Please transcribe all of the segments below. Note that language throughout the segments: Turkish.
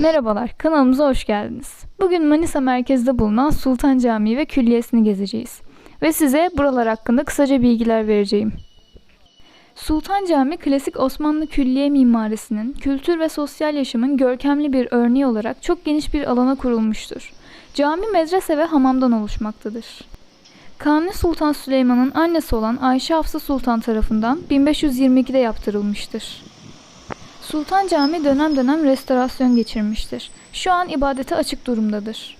Merhabalar, kanalımıza hoş geldiniz. Bugün Manisa merkezde bulunan Sultan Camii ve Külliyesi'ni gezeceğiz. Ve size buralar hakkında kısaca bilgiler vereceğim. Sultan Camii, klasik Osmanlı külliye mimarisinin, kültür ve sosyal yaşamın görkemli bir örneği olarak çok geniş bir alana kurulmuştur. Cami, medrese ve hamamdan oluşmaktadır. Kanuni Sultan Süleyman'ın annesi olan Ayşe Hafsa Sultan tarafından 1522'de yaptırılmıştır. Sultan Cami dönem dönem restorasyon geçirmiştir. Şu an ibadete açık durumdadır.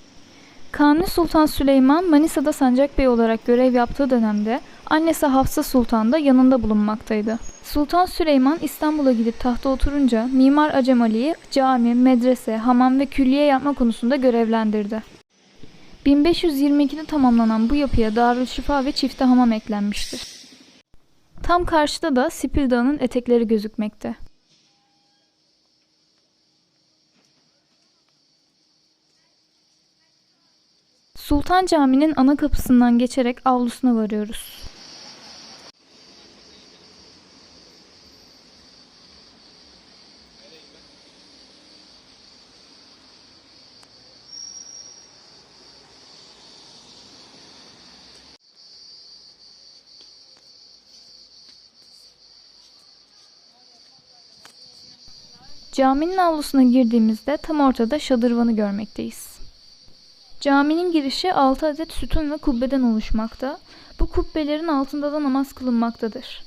Kanuni Sultan Süleyman Manisa'da Sancakbey olarak görev yaptığı dönemde annesi Hafsa Sultan da yanında bulunmaktaydı. Sultan Süleyman İstanbul'a gidip tahta oturunca Mimar Acem Ali'yi cami, medrese, hamam ve külliye yapma konusunda görevlendirdi. 1522'de tamamlanan bu yapıya Darüşşifa ve çifte hamam eklenmiştir. Tam karşıda da Sipil Dağı'nın etekleri gözükmekte. Sultan Camii'nin ana kapısından geçerek avlusuna varıyoruz. Caminin avlusuna girdiğimizde tam ortada şadırvanı görmekteyiz. Caminin girişi 6 adet sütun ve kubbeden oluşmakta. Bu kubbelerin altında da namaz kılınmaktadır.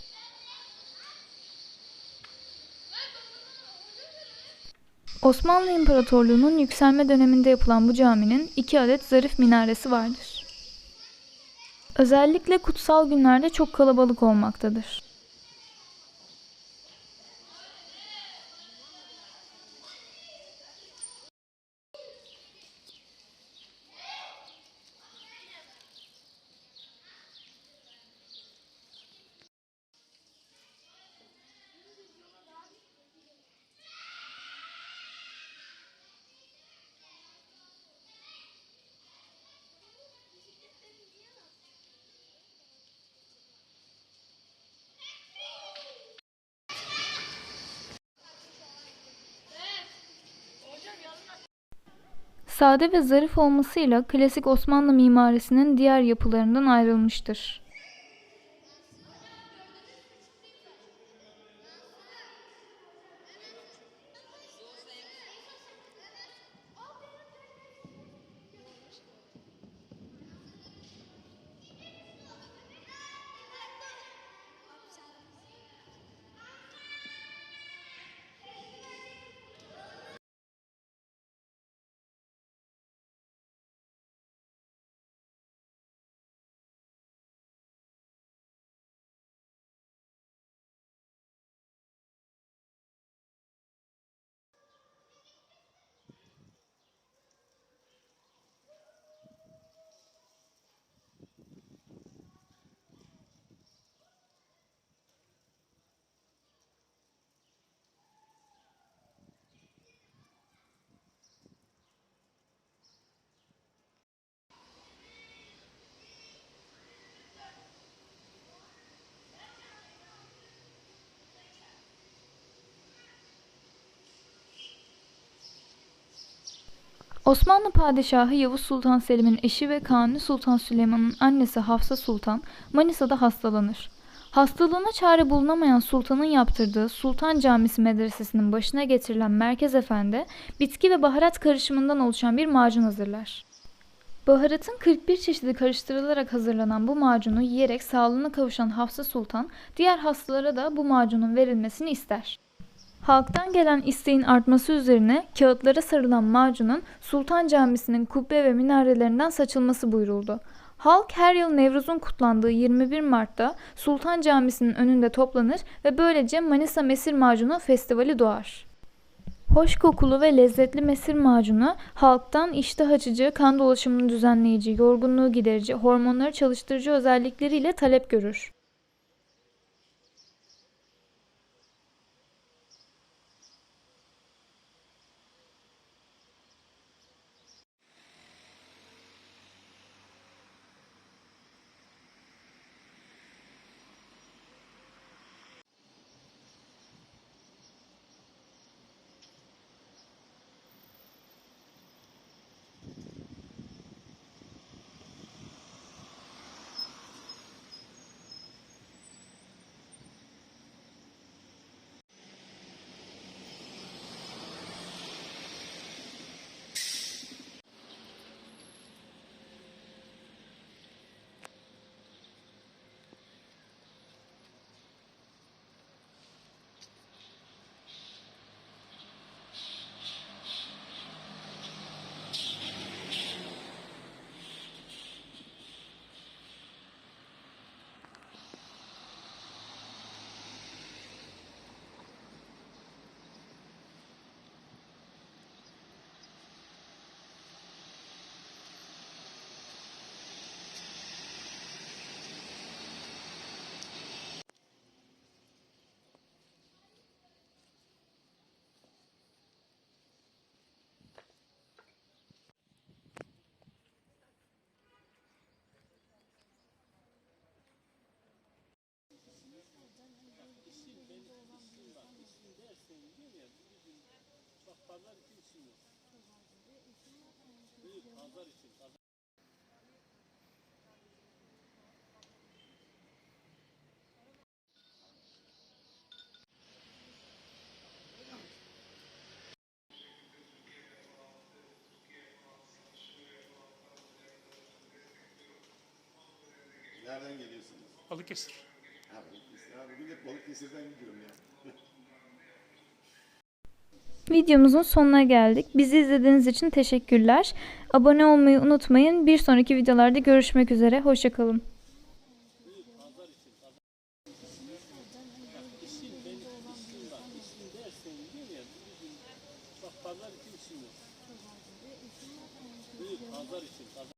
Osmanlı İmparatorluğu'nun yükselme döneminde yapılan bu caminin iki adet zarif minaresi vardır. Özellikle kutsal günlerde çok kalabalık olmaktadır. Sade ve zarif olmasıyla klasik Osmanlı mimarisinin diğer yapılarından ayrılmıştır. Osmanlı Padişahı Yavuz Sultan Selim'in eşi ve Kanuni Sultan Süleyman'ın annesi Hafsa Sultan Manisa'da hastalanır. Hastalığına çare bulunamayan sultanın yaptırdığı Sultan Camisi Medresesi'nin başına getirilen Merkez Efendi, bitki ve baharat karışımından oluşan bir macun hazırlar. Baharatın 41 çeşidi karıştırılarak hazırlanan bu macunu yiyerek sağlığına kavuşan Hafsa Sultan, diğer hastalara da bu macunun verilmesini ister. Halktan gelen isteğin artması üzerine kağıtlara sarılan macunun Sultan Camisi'nin kubbe ve minarelerinden saçılması buyuruldu. Halk her yıl Nevruz'un kutlandığı 21 Mart'ta Sultan Camisi'nin önünde toplanır ve böylece Manisa Mesir Macunu Festivali doğar. Hoş kokulu ve lezzetli mesir macunu halktan iştah açıcı, kan dolaşımını düzenleyici, yorgunluğu giderici, hormonları çalıştırıcı özellikleriyle talep görür. Diyor ya, bugün bak pazar için işim yok. Büyük pazar için, pazar. Nereden geliyorsunuz? Balıkesir. Ha, Balıkesir. Ha, bugün hep Balıkesir'den gidiyorum ya. Videomuzun sonuna geldik. Bizi izlediğiniz için teşekkürler. Abone olmayı unutmayın. Bir sonraki videolarda görüşmek üzere. Hoşçakalın. Pazar için, pazar.